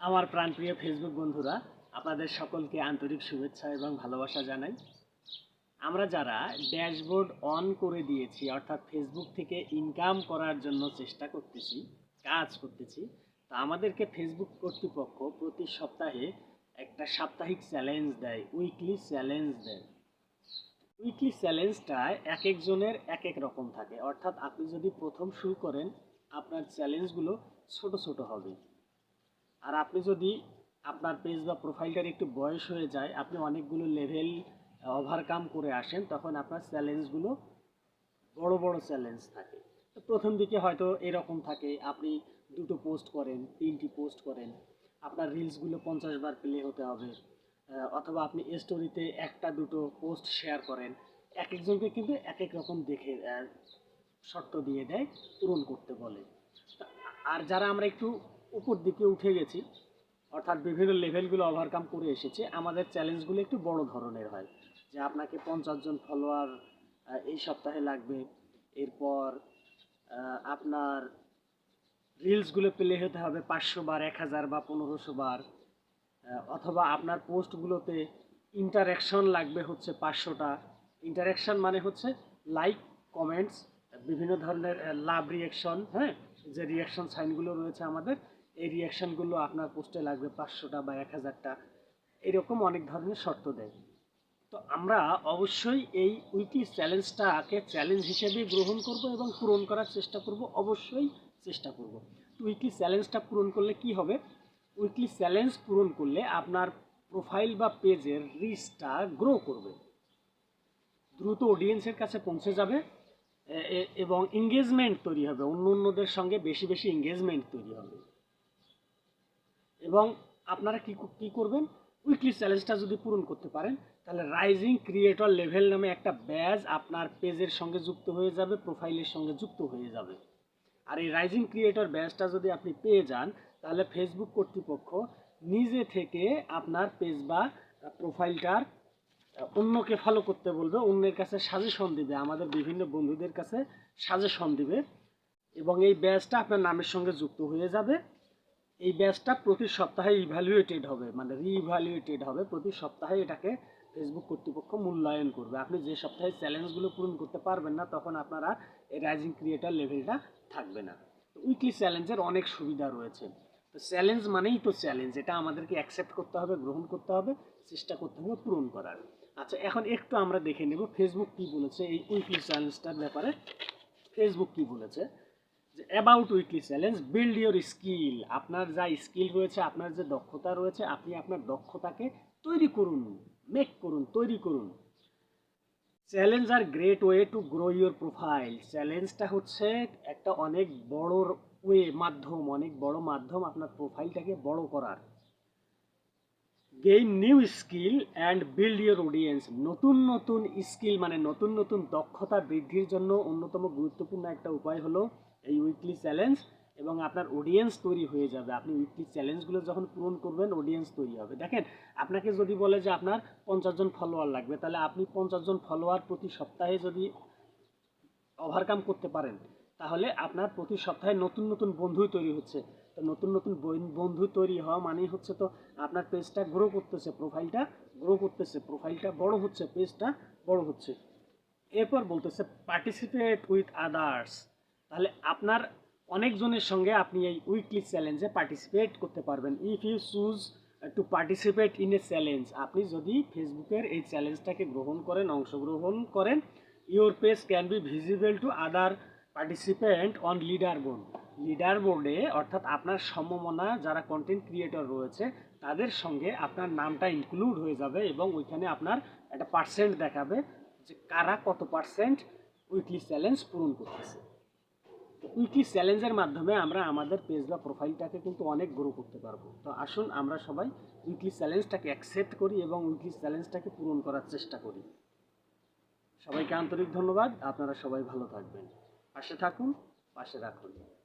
আমার প্রাণপ্রিয় ফেসবুক বন্ধুরা, আপনাদের সকলকে আন্তরিক শুভেচ্ছা এবং ভালোবাসা জানাই। আমরা যারা ড্যাশবোর্ড অন করে দিয়েছি, অর্থাৎ ফেসবুক থেকে ইনকাম করার জন্য চেষ্টা করতেছি, কাজ করতেছি, তা আমাদেরকে ফেসবুক কর্তৃপক্ষ প্রতি সপ্তাহে একটা সাপ্তাহিক চ্যালেঞ্জ দেয় উইকলি চ্যালেঞ্জ দেয়। উইকলি চ্যালেঞ্জটা এক একজনের এক এক রকম থাকে। অর্থাৎ আপনি যদি প্রথম শুরু করেন, আপনার চ্যালেঞ্জগুলো ছোট ছোট হবে। আর আপনি যদি আপনার পেজ বা প্রোফাইলটার একটু বয়স হয়ে যায়, আপনি অনেকগুলো লেভেল ওভারকাম করে আসেন, তখন আপনার চ্যালেঞ্জগুলো বড় বড় চ্যালেঞ্জ থাকে। প্রথম দিকে হয়তো এরকম থাকে, আপনি দুটো পোস্ট করেন, তিনটি পোস্ট করেন, আপনার রিলসগুলো পঞ্চাশ বার প্লে হতে হবে অথবা আপনি স্টোরিতে একটা, দুটো পোস্ট শেয়ার করেন, এক একজনকে কিন্তু এক এক রকম দেখে শর্ত দিয়ে দেয়, পূরণ করতে বলে। আর যারা আমরা একটু উপর দিকে উঠে গেছি। অর্থাৎ বিভিন্ন লেভেলগুলো ওভারকাম করে এসেছে। আমাদের চ্যালেঞ্জগুলো একটু বড় ধরনের হয়। যে আপনাকে পঞ্চাশ জন ফলোয়ার এই সপ্তাহে লাগবে। এরপর আপনার রিলসগুলো প্লে হতে হবে পাঁচশো বার, এক হাজার বা পনেরোশো বার। অথবা আপনার পোস্টগুলোতে ইন্টারাকশন লাগবে হচ্ছে পাঁচশোটা। ইন্টারাকশন মানে হচ্ছে লাইক কমেন্টস বিভিন্ন ধরনের লাভ রিয়াকশন হ্যাঁ? যে রিয়াকশন সাইনগুলো রয়েছে আমাদের এই রিয়াকশনগুলো আপনার পোস্টে লাগবে পাঁচশোটা বা এক হাজারটা। এরকম অনেক ধরনের শর্ত দেয়। তো আমরা অবশ্যই এই উইকলি চ্যালেঞ্জটাকে চ্যালেঞ্জ হিসেবে গ্রহণ করব এবং পূরণ করার চেষ্টা করব, অবশ্যই চেষ্টা করব। তো উইকলি চ্যালেঞ্জটা পূরণ করলে কি হবে? উইকলি চ্যালেঞ্জ পূরণ করলে আপনার প্রোফাইল বা পেজের রিচটা গ্রো করবে। দ্রুত অডিয়েন্সের কাছে পৌঁছে যাবে এবং এঙ্গেজমেন্ট তৈরি হবে। অন্য অন্যদের সঙ্গে বেশি বেশি এঙ্গেজমেন্ট তৈরি হবে। এবং আপনারা কি কি করবেন? উইকলি চ্যালেঞ্জটা যদি পূরণ করতে পারেন, তাহলে রাইজিং ক্রিয়েটর লেভেল নামে একটা ব্যাজ আপনার পেজের সঙ্গে যুক্ত হয়ে যাবে প্রোফাইলের সঙ্গে যুক্ত হয়ে যাবে। আর এই রাইজিং ক্রিয়েটর ব্যাজটা যদি আপনি পেয়ে যান, তাহলে ফেসবুক কর্তৃপক্ষ নিজে থেকে আপনার পেজ বা প্রোফাইলটার অন্যকে ফলো করতে বলবে, অন্যের কাছে সাজেশন দিবে, আমাদের বিভিন্ন বন্ধুদের কাছে সাজেশন দিবে এবং এই ব্যাজটা আপনার নামের সঙ্গে যুক্ত হয়ে যাবে। এই ব্যাচটা প্রতি সপ্তাহে ইভ্যালুয়েটেড হবে মানে রিইভ্যালুয়েটেড হবে। প্রতি সপ্তাহে এটাকে ফেসবুক কর্তৃপক্ষ মূল্যায়ন করবে। আপনি যে সপ্তাহে চ্যালেঞ্জগুলো পূরণ করতে পারবেন না, তখন আপনারা এই রাইজিং ক্রিয়েটার লেভেলটা থাকবে না। উইকলি চ্যালেঞ্জের অনেক সুবিধা রয়েছে। তো চ্যালেঞ্জ মানেই তো চ্যালেঞ্জ এটা আমাদেরকে অ্যাকসেপ্ট করতে হবে, গ্রহণ করতে হবে, চেষ্টা করতে হবে পূরণ করার। আচ্ছা এখন একটু আমরা দেখে নেব ফেসবুক কী বলেছে, এই উইকলি চ্যালেঞ্জটার ব্যাপারে ফেসবুক কী বলেছে। About weekly challenge build your skill আপনার যা স্কিল রয়েছে, আপনার যে দক্ষতা রয়েছে, আপনি আপনার দক্ষতাকে তৈরি করুন মেক করুন, তৈরি করুন। Challenge are great way to grow your profile চ্যালেঞ্জটা হচ্ছে একটা অনেক বড় ওয়ে মাধ্যম, অনেক বড় মাধ্যম আপনার প্রোফাইলটাকে বড় করার। Gain new skill and build your audience নতুন নতুন স্কিল মানে নতুন নতুন দক্ষতা বৃদ্ধির জন্য অন্যতম গুরুত্বপূর্ণ একটা উপায় হলো এই উইকলি চ্যালেঞ্জ এবং আপনার অডিয়েন্স তৈরি হয়ে যাবে। আপনি উইকলি চ্যালেঞ্জগুলো যখন পূরণ করবেন অডিয়েন্স তৈরি হবে। দেখেন, আপনাকে যদি বলে যে আপনার পঞ্চাশ জন ফলোয়ার লাগবে, তাহলে আপনি পঞ্চাশ জন ফলোয়ার প্রতি সপ্তাহে যদি ওভারকাম করতে পারেন, তাহলে আপনার প্রতি সপ্তাহে নতুন নতুন বন্ধুই তৈরি হচ্ছে। তো নতুন নতুন বন্ধু তৈরি হওয়া মানেই হচ্ছে তো আপনার পেজটা গ্রো করতেছে প্রোফাইলটা গ্রো করতেছে প্রোফাইলটা বড় হচ্ছে পেজটা বড় হচ্ছে। এরপর বলতেছে পার্টিসিপেট উইথ আদার্স তাহলে আপনার অনেকজনের সঙ্গে আপনি এই উইকলি চ্যালেঞ্জে পার্টিসিপেট করতে পারবেন। If you choose to participate in a challenge আপনি যদি ফেসবুকের এই চ্যালেঞ্জটাকে গ্রহণ করেন, অংশগ্রহণ করেন your page can be visible to other participant on leader board leader বোর্ডে অর্থাৎ আপনার সম্ভাবনা, যারা কন্টেন্ট ক্রিয়েটর রয়েছে, তাদের সঙ্গে আপনার নামটা ইনক্লুড হয়ে যাবে এবং ওইখানে আপনার একটা পার্সেন্ট দেখাবে যে কারা কত পার্সেন্ট উইকলি চ্যালেঞ্জ পূরণ করতেছে। তো উইকলি চ্যালেঞ্জের মাধ্যমে আমরা আমাদের পেজ বা প্রোফাইলটাকে কিন্তু অনেক গ্রো করতে পারব। তো আসুন আমরা সবাই উইকলি চ্যালেঞ্জটাকে অ্যাকসেপ্ট করি এবং উইকলি চ্যালেঞ্জটাকে পূরণ করার চেষ্টা করি। সবাইকে আন্তরিক ধন্যবাদ। আপনারা সবাই ভালো থাকবেন। পাশে থাকুন, পাশে রাখুন।